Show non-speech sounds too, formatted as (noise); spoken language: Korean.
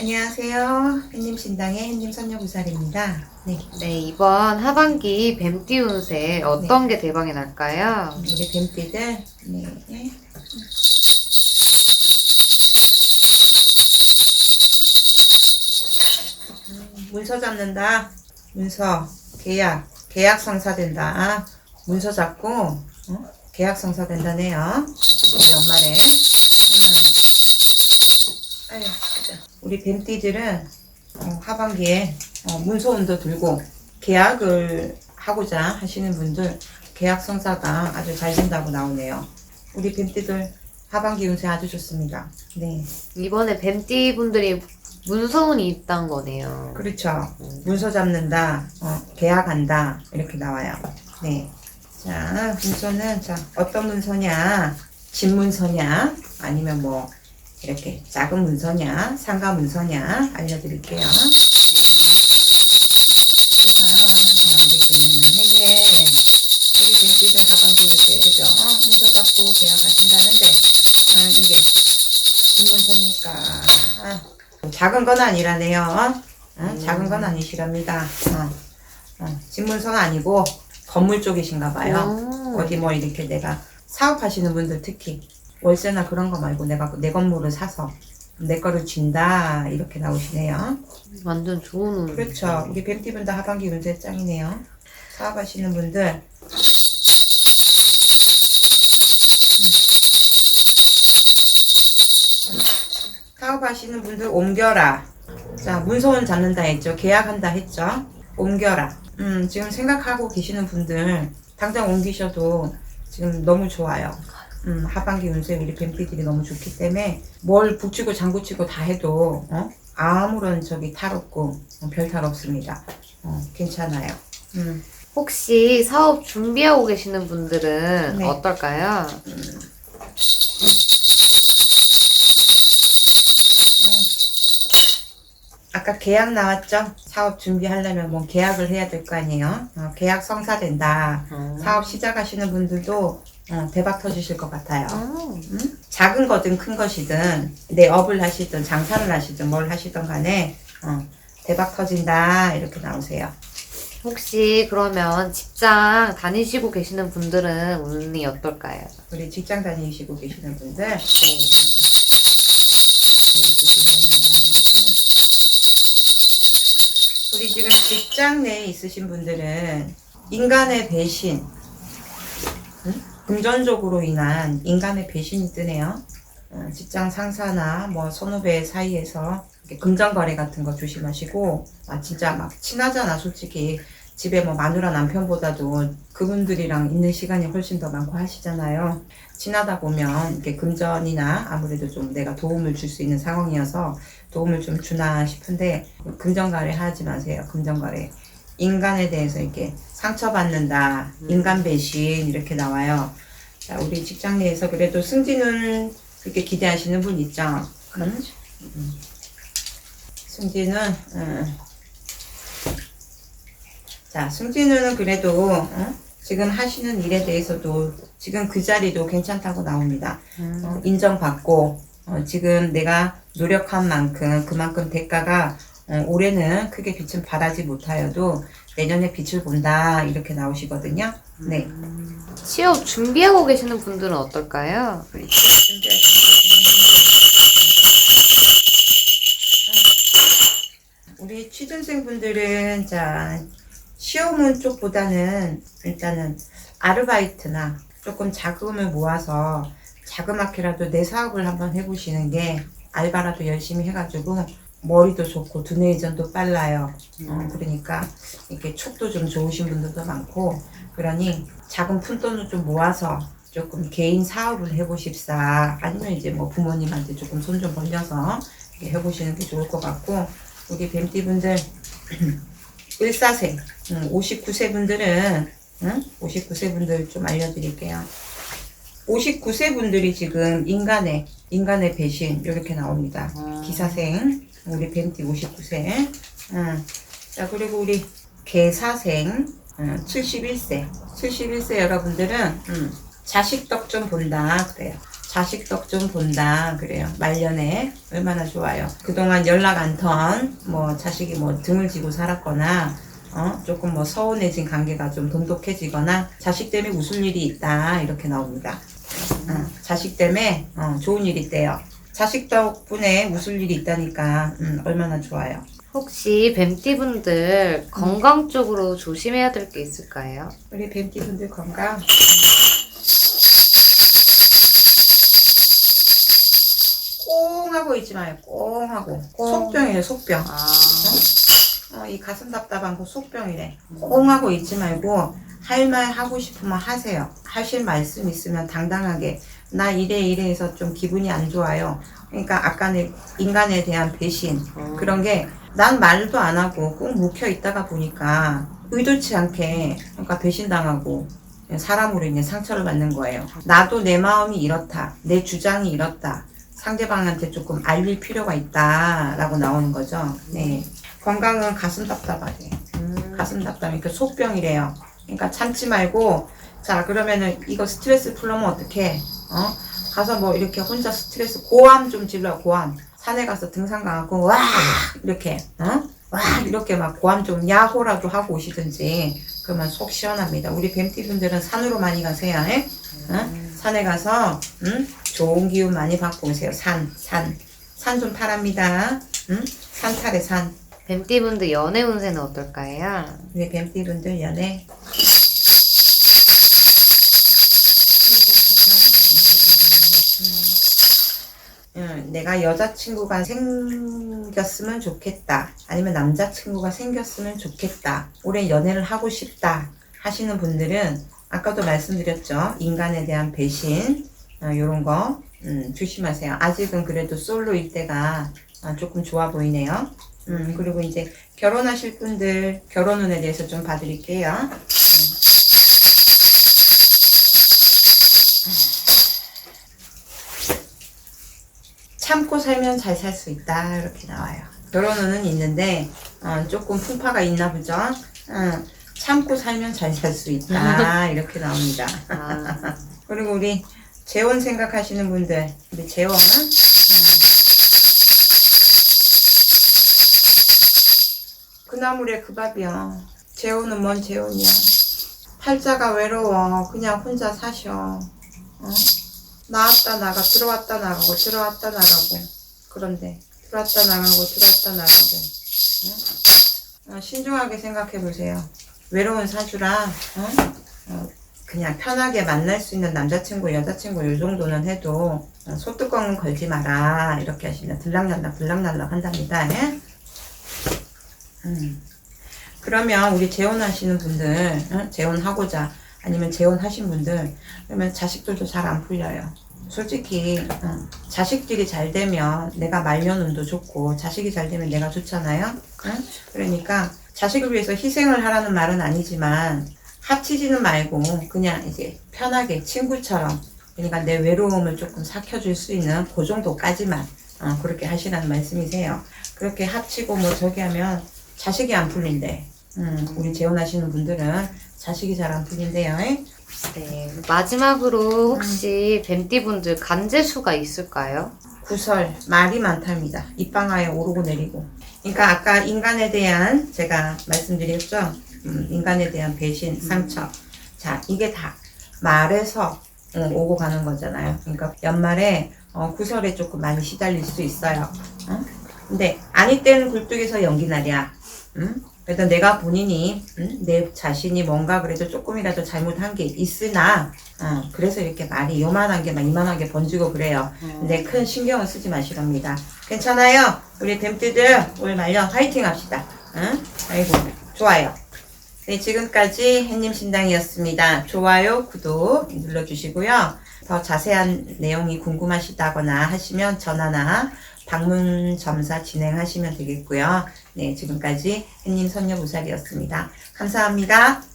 안녕하세요. 햇님 신당의 햇님 선녀구살입니다. 네, 네, 이번 하반기 뱀띠 운세 어떤 게 대박이 날까요? 우리 뱀띠들, 네. 음, 문서 잡는다. 문서, 계약, 계약 성사된다. 문서 잡고, 어? 계약 성사된다네요. 우리 엄마네. 우리 뱀띠들은 어, 하반기에 어, 문서운도 들고 계약을 하고자 하시는 분들 계약 성사가 아주 잘 된다고 나오네요. 우리 뱀띠들 하반기 운세 아주 좋습니다. 네, 이번에 뱀띠 분들이 문서운이 있단 거네요. 그렇죠. 문서 잡는다, 어, 계약한다 이렇게 나와요. 네, 자 문서는 자 어떤 문서냐, 집 문서냐, 아니면 뭐 이렇게 작은 문서냐, 상가 문서냐 알려드릴게요. 그죠? 어, 문서 잡고 계약하신다는데 아 작은 건 아니라네요. 어? 작은 건 아니시랍니다. 어. 어, 집문서는 아니고 건물 쪽이신가 봐요. 오. 어디 뭐 이렇게 내가 사업하시는 분들 특히 월세나 그런 거 말고 내가 내 건물을 사서 내 거를 준다 이렇게 나오시네요. 완전 좋은 운. 그렇죠. 우리 뱀띠분들 하반기 운세 짱이네요. 사업하시는 분들 사업하시는 분들 옮겨라. 자, 문서원 잡는다 했죠. 계약한다 했죠. 옮겨라. 음, 지금 생각하고 계시는 분들 당장 옮기셔도 지금 너무 좋아요. 음, 하반기 운세 우리 뱀띠들이 너무 좋기 때문에 뭘 붙이고 장구치고 다 해도 어? 아무런 적이 탈 없고 어, 별탈 없습니다. 어, 괜찮아요. 음, 혹시 사업 준비하고 계시는 분들은 네. 어떨까요? 아까 계약 나왔죠? 사업 준비하려면 뭐 계약을 해야 될 거 아니에요? 어, 계약 성사된다. 어. 사업 시작하시는 분들도 어, 대박 터지실 것 같아요. 어. 음? 작은 거든 큰 것이든 내 업을 하시든 장사를 하시든 뭘 하시든 간에 어, 대박 터진다 이렇게 나오세요. 혹시 그러면 직장 다니시고 계시는 분들은 운이 어떨까요? 우리 직장 다니시고 계시는 분들 네. 우리 지금 직장 내에 있으신 분들은 인간의 배신, 응? 금전적으로 인한 인간의 배신이 뜨네요. 어, 직장 상사나 뭐 선후배 사이에서 이렇게 금전 거래 같은 거 조심하시고, 아, 진짜 막 친하잖아, 솔직히. 집에 뭐 마누라 남편보다도 그분들이랑 있는 시간이 훨씬 더 많고 하시잖아요. 친하다 보면 이렇게 금전이나 아무래도 좀 내가 도움을 줄 수 있는 상황이어서 도움을 좀 주나 싶은데 금전 거래 하지 마세요. 금전 거래. 인간에 대해서 이렇게 상처받는다. 인간 배신 이렇게 나와요. 자, 우리 직장 내에서 그래도 승진은 그렇게 기대하시는 분 있죠? 응? 음. 승진은 음. 자, 승진은 그래도 어? 지금 하시는 일에 대해서도 지금 그 자리도 괜찮다고 나옵니다. 음. 어, 인정받고 어, 지금 내가 노력한 만큼 그만큼 대가가 어, 올해는 크게 빛은 발하지 못하여도 내년에 빛을 본다 이렇게 나오시거든요. 네. 취업 준비하고 계시는 분들은 어떨까요? 우리 취업 준비하시는 분들. 우리 취준생 분들은 자 시험은 쪽보다는 일단은 아르바이트나 조금 자금을 모아서 자그맣게라도 내 사업을 한번 해보시는 게 알바라도 열심히 해가지고 머리도 좋고 두뇌 이전도 빨라요. 어, 그러니까 이렇게 촉도 좀 좋으신 분들도 많고 그러니 작은 푼돈을 좀 모아서 조금 개인 사업을 해보십사 아니면 이제 뭐 부모님한테 조금 손 좀 벌려서 이렇게 해보시는 게 좋을 것 같고 우리 뱀띠 분들 (clears throat) 일사생 음, 59세 분들은 응? 59세 분들 좀 알려드릴게요. 59세 분들이 지금 인간의 인간의 배신 이렇게 나옵니다. 음. 기사생 우리 뱀띠 59세. 음. 자 그리고 우리 개사생 음, 71세 71세 여러분들은 음, 자식 덕 좀 본다 그래요. 자식 덕 좀 본다 그래요 말년에 얼마나 좋아요 그동안 연락 안 턴 뭐 자식이 뭐 등을 지고 살았거나 어 조금 뭐 서운해진 관계가 좀 돈독해지거나 자식 때문에 웃을 일이 있다 이렇게 나옵니다 어, 자식 때문에 어, 좋은 일이 있대요 자식 덕분에 웃을 일이 있다니까 음, 얼마나 좋아요. 혹시 뱀띠분들 건강 쪽으로 조심해야 될 게 있을까요? 우리 뱀띠분들 건강. 꽁 하고 있지 마요. 꽁 하고. 꽁. 속병이래 속병. 아, 어, 이 가슴 답답한 거 속병이래. 꽁 하고 있지 말고 할 말 하고 싶으면 하세요. 하실 말씀 있으면 당당하게 나 이래 이래 해서 좀 기분이 안 좋아요 그러니까 아까는 인간에 대한 배신 음. 그런 게 난 말도 안 하고 꾹 묵혀 있다가 보니까 의도치 않게 그러니까 배신당하고 사람으로 인해 상처를 받는 거예요. 나도 내 마음이 이렇다. 내 주장이 이렇다. 상대방한테 조금 알릴 필요가 있다라고 나오는 거죠. 네. 건강은 가슴 답답하대. 음. 가슴 답답이 그 속병이래요. 그러니까 참지 말고 자 그러면은 이거 스트레스 풀려면 어떻게? 어? 가서 뭐 이렇게 혼자 스트레스 고함 좀 질러 고함. 산에 가서 등산 가고 와 이렇게 어? 와 이렇게 막 고함 좀 야호라도 하고 오시든지 그러면 속 시원합니다. 우리 뱀띠 분들은 산으로 많이 가세요. 에? 어? 산에 가서 음? 좋은 기운 많이 받고 오세요. 산, 산, 산 좀 타랍니다. 음? 산 타래 산. 뱀띠분들 연애 운세는 어떨까요? 우리 뱀띠 분들 연애. 내가 여자친구가 생겼으면 좋겠다. 아니면 남자친구가 생겼으면 좋겠다. 올해 연애를 하고 싶다. 하시는 분들은 아까도 말씀드렸죠. 인간에 대한 배신, 어, 요런 거, 음, 조심하세요. 아직은 그래도 솔로일 때가 아, 조금 좋아 보이네요. 음, 그리고 이제 결혼하실 분들 결혼 운에 대해서 좀 봐드릴게요. 참고 살면 잘 살 수 있다. 이렇게 나와요. 결혼 운은 있는데 어, 조금 풍파가 있나 보죠. 어, 참고 살면 잘 살 수 있다. (laughs) 이렇게 나옵니다. 아, (laughs) 그리고 우리 재혼 생각하시는 분들 우리 재혼 그 나물에 그 밥이야. 재혼은 뭔 재혼이야? 팔자가 외로워. 그냥 혼자 사셔. 어? 나왔다 나가 들어왔다 나가고 들어왔다 나가고 그런데 들어왔다 나가고 들어왔다 나가고 어? 어, 신중하게 생각해 보세요 외로운 사주라 어? 어, 그냥 편하게 만날 수 있는 남자친구, 여자친구 요 정도는 해도 어, 소뚜껑은 걸지 마라 이렇게 하시면 들락날락 들락날락 한답니다. 예? 음. 그러면 우리 재혼하시는 분들, 어? 재혼하고자 아니면 재혼하신 분들 그러면 자식들도 잘 안 풀려요. 솔직히 어, 자식들이 잘 되면 내가 말년운도 좋고 자식이 잘 되면 내가 좋잖아요. 응? 그러니까 자식을 위해서 희생을 하라는 말은 아니지만 합치지는 말고 그냥 이제 편하게 친구처럼 그러니까 내 외로움을 조금 삭혀줄 수 있는 그 정도까지만 어, 그렇게 하시라는 말씀이세요. 그렇게 합치고 뭐 저기 하면 자식이 안 풀린대. 음, 우리 재혼하시는 분들은 자식이 잘 안 풀린대요. 에? 네. 마지막으로 혹시 뱀띠분들 간재수가 있을까요? 구설 말이 많답니다. 입방아에 오르고 내리고. 그러니까 아까 인간에 대한 제가 말씀드렸죠. 음, 인간에 대한 배신, 상처. 자 이게 다 말에서 어, 오고 가는 거잖아요. 그러니까 연말에 어, 구설에 조금 많이 시달릴 수 있어요. 어? 근데 아니 때는 굴뚝에서 연기 나랴. 음? 그 래도 내가 본인이 음? 내 자신이 뭔가 그래도 조금이라도 잘못한 게 있으나 어, 그래서 이렇게 말이 요만한 게 막 이만하게 번지고 그래요. 근데 큰 신경을 쓰지 마시랍니다. 괜찮아요. 우리 뱀띠들 올 말년 화이팅 합시다. 응? 아이고 좋아요. 네 지금까지 햇님 신당이었습니다. 좋아요, 구독 눌러주시고요. 더 자세한 내용이 궁금하시다거나 하시면 전화나 방문 점사 진행하시면 되겠고요. 네 지금까지 햇님 선녀 무사기였습니다. 감사합니다.